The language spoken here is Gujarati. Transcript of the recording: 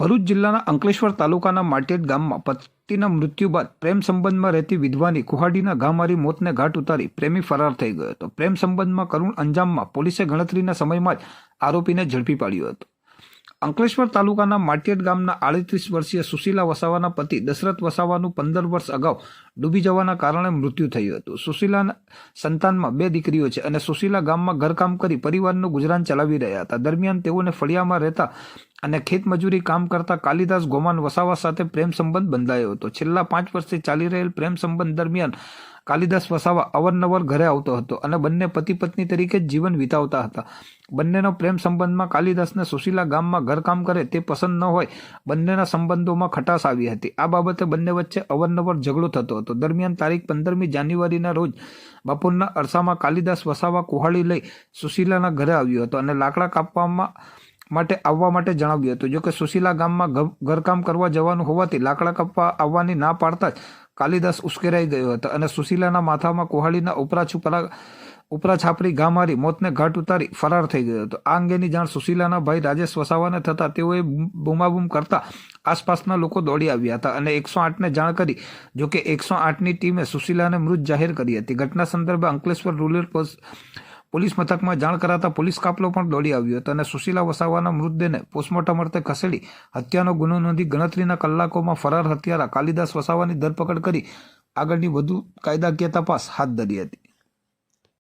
ભરૂચ જિલ્લાના અંકલેશ્વર તાલુકાના માટેડ ગામમાં પતિના મૃત્યુ બાદ પ્રેમ સંબંધમાં રહેતી વિધવાની કુહાડીના ઘા મારી મોતને ઘાટ ઉતારી પ્રેમી ફરાર થઈ ગયો હતો. પ્રેમ સંબંધમાં કરુણ અંજામમાં પોલીસે ગણતરીના સમયમાં જ આરોપીને ઝડપી પાડ્યો હતો. અંકલેશ્વર તાલુકાના માટિયડ ગામના આડત્રીસ વર્ષીય સુશીલા વસાવાના પતિ દશરથ વસાવાનું પંદર વર્ષ અગાઉ ડૂબી જવાના કારણે મૃત્યુ થયું હતું. સુશીલાના સંતાનમાં બે દીકરીઓ છે અને સુશીલા ગામમાં ઘરકામ કરી પરિવારનું ગુજરાન ચલાવી રહ્યા હતા. દરમિયાન તેઓને ફળિયામાં રહેતા અને ખેતમજૂરી કામ કરતા કાલિદાસ ગોમાન વસાવા સાથે પ્રેમ સંબંધ બંધાયો હતો. છેલ્લા પાંચ વર્ષથી ચાલી રહેલ પ્રેમ સંબંધ દરમિયાન કાલિદાસ વસાવા અવારનવાર ઘરે આવતો હતો અને બંને પતિ પત્ની તરીકે જ જીવન વિતાવતા હતા. બંનેનો પ્રેમ સંબંધમાં કાલિદાસને સુશીલા ગામમાં ઘરકામ કરે તે પસંદ ન હોય બંનેના સંબંધોમાં ખટાશ આવી હતી. આ બાબતે બંને વચ્ચે અવારનવાર ઝઘડો થતો હતો દરમિયાન તારીખ પંદરમી જાન્યુઆરીના રોજ બપોરના અરસામાં કાલિદાસ વસાવા કુહાડી લઈ સુશીલાના ઘરે આવ્યો હતો અને લાકડા કાપવામાં માટે આવવા માટે જણાવ્યું હતું. જોકે સુશીલા ગામમાં ઘરકામ કરવા જવાનું હોવાથી લાકડા કાપવા આવવાની ના પાડતા જ કાલિદાસ ઉશ્કેરાઈ ગયો હતો અને સુશીલાના માથામાં કુહાડીના ઉપરા છુપરા ઉપરા છાપરી ઘા મારી મોતને ઘાટ ઉતારી ફરાર થઈ ગયો હતો. આ અંગેની જાણ સુશીલાના ભાઈ રાજેશ વસાવાને થતાં તેઓએ બૂમાબૂમ કરતા આસપાસના લોકો દોડી આવ્યા હતા અને એકસો આઠને જાણ કરી જોકે એકસો આઠની ટીમે સુશીલાને મૃત જાહેર કરી હતી. ઘટના સંદર્ભે અંકલેશ્વર રૂરલ પોલીસ મથકમાં જાણ કરાતા પોલીસ કાફલો પણ દોડી આવ્યો હતો અને સુશીલા વસાવાના મૃતદેહને પોસ્ટમોર્ટમ અર્થે ખસેડી હત્યાનો ગુનો નોંધી ગણતરીના કલાકોમાં ફરાર હત્યારા કાલિદાસ વસાવાની ધરપકડ કરી આગળની વધુ કાયદાકીય તપાસ હાથ ધરી હતી.